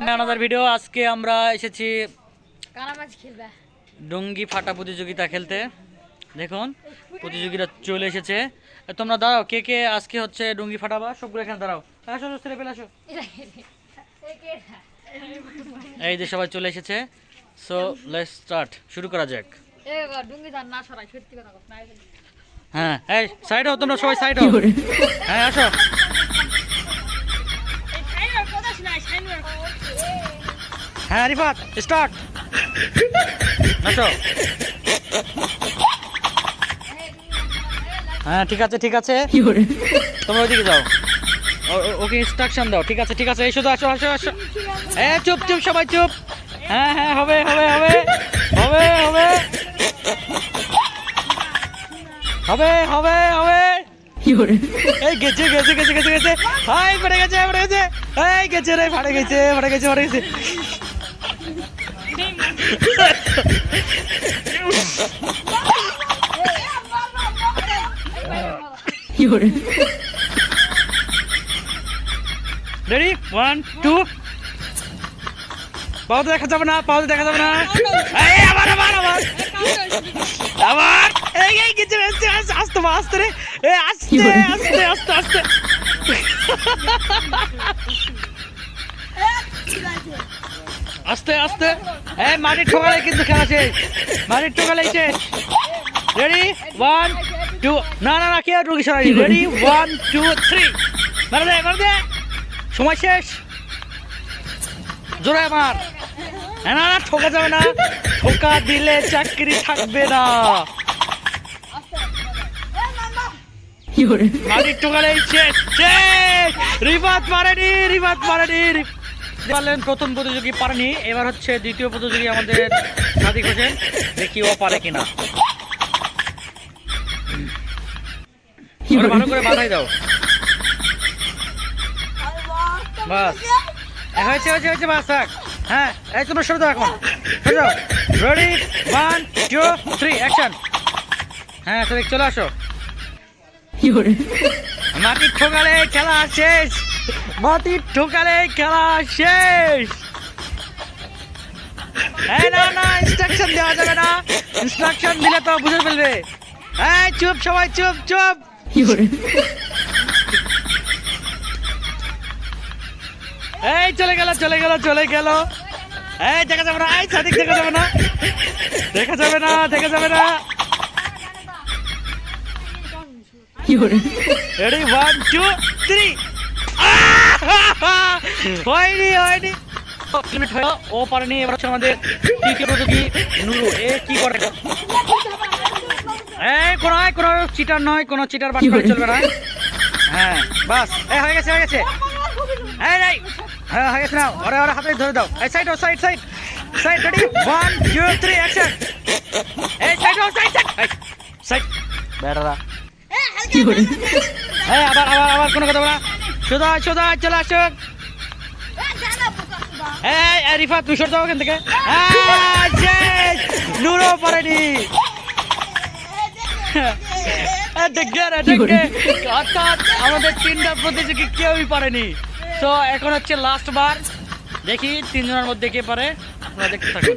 Another video আজকে আমরা এসেছি ডঙ্গি ফাটা প্রতিযোগিতা খেলতে। দেখুন প্রতিযোগিতা চলে এসেছে। তোমরা দাঁড়াও কে কে আজকে হচ্ছে ডঙ্গি ফাটাবা? সবগুলো এখানে দাঁড়াও। আসো ছেলে পেলে আসো। এই যে সবাই চলে এসেছে। সো লেটস স্টার্ট শুরু করা যাক। হ্যাঁ এই সাইড হও তোমরা সবাই সাইড হও। হ্যাঁ আসো। হ্যাঁ রিফাত স্টার্ট আসো হ্যাঁ ঠিক আছে ঠিক আছে। তোমরা ওইদিকে যাও। ওকে ইনস্ট্রাকশন দাও। ঠিক আছে ঠিক আছে এই শুধু আসো আসো আসো। এ চুপ চুপ সবাই চুপ। হ্যাঁ হ্যাঁ হবে হবে হবে হবে হবে। হবে হবে হবে। এই গেছে গেছে গেছে গেছে গেছে। হাই পড়ে গেছে পড়ে গেছে। এই গেছে রে ফাড়ে গেছে ফাড়ে গেছে ফাড়ে গেছে। রেডি ওয়ান টু পাও তো দেখা যাবে না পাও তো দেখা যাবে না এই আবার আবার আবার আবার এই এই গেছে গেছে আস্তে আস্তে আস্তে রে এই আস্তে আস্তে আস্তে আস্তে আস্তে আস্তে। এই মাটির ঠোকালে কিন্তু খেলা শেষ। মাটির ঠোকালে শেষ। রেডি ওয়ান টু না না না কে রুগী সরাই রেডি ওয়ান টু থ্রি মারা দে মারা দে। সময় শেষ। জোরে আমার হ্যাঁ না না ঠোকা যাবে না। ঠোকা দিলে চাকরি থাকবে না। মাটির ঠোকালে শেষ। শেষ। রিফাত পারেনি রিফাত পারেনি রিফ- পারলেন প্রথম প্রতিযোগী পারেনি এবার হচ্ছে দ্বিতীয় প্রতিযোগী আমাদের সাদিক হোসেন দেখি ও পারে কিনা। ভালো করে বাধাই দাও। বাস। হয়েছে হয়েছে হয়েছে বাস থাক। হ্যাঁ এই তোমরা সরে দাও এখন। সরে দাও ready one two three action হ্যাঁ সাদিক চলে আসো। মাটির ঠোকালে খেলা শেষ। মাটির ঠোকালে খেলা শেষ। এই না না ইনস্ট্রাকশন দেওয়া যাবে না। ইনস্ট্রাকশন দিলে তো বুঝে ফেলবে। এই চুপ সবাই চুপ চুপ। এই চলে গেল চলে গেল চলে গেল। এই দেখা যাবে না এই সাদিক দেখা যাবে না। দেখা যাবে না দেখা যাবে না। রেডি ওয়ান টু থ্রি হয়নি হয়নি। মিনিট হলো ও পারেনি এবার হচ্ছে আমাদের তৃতীয় প্রতিযোগী নুরু এ কি করে? এই কোনো কোনো চিটার নয় কোনো চিটার বাট করে চলবে না। হ্যাঁ বাস। এই হয়ে গেছে হয়ে গেছে। এই নাই হ্যাঁ হয়ে গেছে না ওরে ওরে হাতে ধরে দাও। এই side side side side ready one two three action এই সাইড সাইড সাইড সাইড বেড়া এই আবার আবার আবার কোনো কথা বলা। সোজা সোজা চলে আসো। এই রিফাত তুই সরে যাও থেকে। নুরো পারেনি অর্থাৎ আমাদের তিনটা প্রতিযোগী কেউই পারেনি। তো এখন হচ্ছে লাস্ট বার। দেখি তিনজনের মধ্যে কে পারে। আপনারা দেখতে থাকুন।